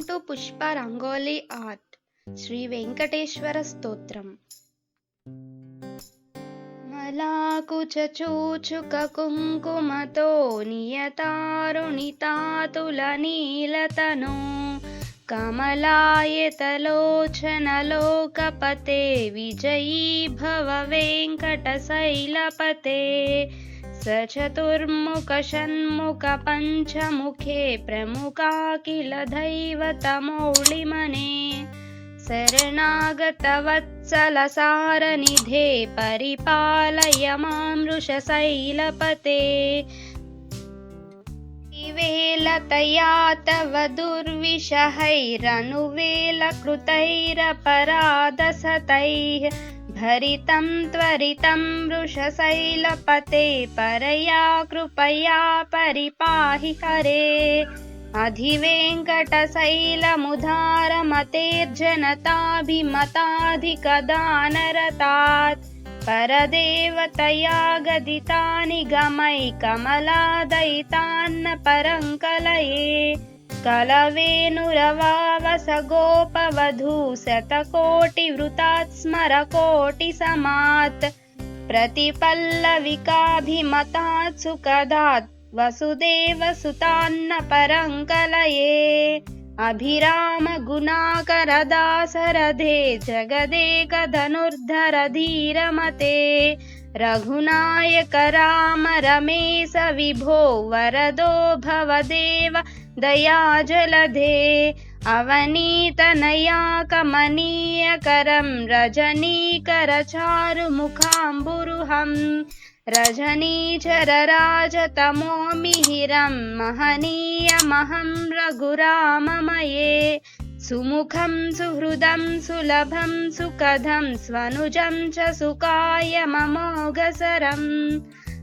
To Pushpa rangoli art. Shri Venkateswara స్తోత్రం. మలాకుచూచుక కుంకుమతో నియతారుణితాతుల నీలతను. కమలాయతలోచనలోకపతే విజయీ భవ వెంకటశైలపతే. स चतुर्मुखषण्मुखपञ्चमुखे प्रमुखा किल दैवतमौळिमने शरणागतवत्सलसारनिधे परिपालय मामृषशैलपते। वेलतया तव दुर्विषहैरनुवेलकृतैरपराधसतैः भरितं त्वरितं वृषशैलपते परया कृपया परिपाहि हरे। अधिवेङ्कटशैलमुधारमतेर्जनताभिमताधिकदानरतात् परदेवतया गदितानि गमै कमलादयितान्न परङ्कलये कलवेनुरवावस गोपवधू शतकोटिवृतात् स्मरकोटिसमात् प्रतिपल्लविकाभिमतात् सुखदात् वसुदेवसुतान्न परङ्कलये अभिराम गुणाकरदासरधे जगदेकधनुर्धर धीरमते रघुनायक राम रमेश विभो वरदो भवदेव दयाजलधे अवनीतनया कमनीयकरं रजनीकरचारुमुखाम्बुरुहम् रजनीचरराजतमो मिहिरं। महनीयमहं रघुराममये। सुमुखं सुहृदं सुलभं सुखदं स्वनुजं च सुकाय ममोघसरम्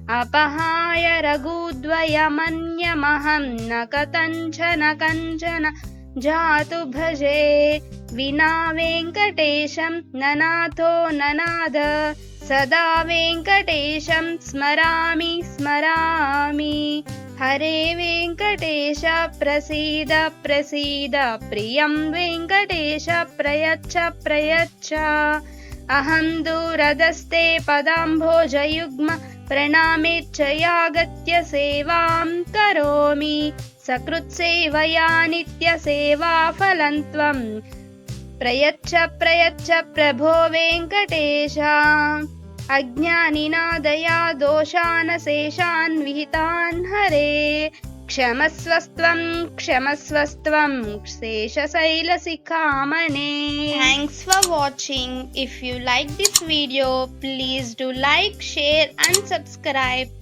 अपहाय रघुद्वयमन्यमहं न कथञ्चन कञ्चन जातु भजे विना वेङ्कटेशं ननाथो ननाद सदा वेङ्कटेशं स्मरामि स्मरामि। हरे वेङ्कटेश प्रसीद प्रसीद प्रियं वेङ्कटेश प्रयच्छ प्रयच्छ। अहं दूरदस्ते पदाम्भोजयुग्म प्रणामेच्छयागत्य सेवां करोमि। सकृत्सेवया नित्यसेवाफलं त्वं। प्रयच्छ प्रयच्छ प्रभो वेङ्कटेश। अज्ञानिनादया दोषानशेषान् विहितान् हरे క్షమస్వస్వం క్షమస్వస్వం శేషశైలశిఖామణే thanks for watching if you like this video please do like share and subscribe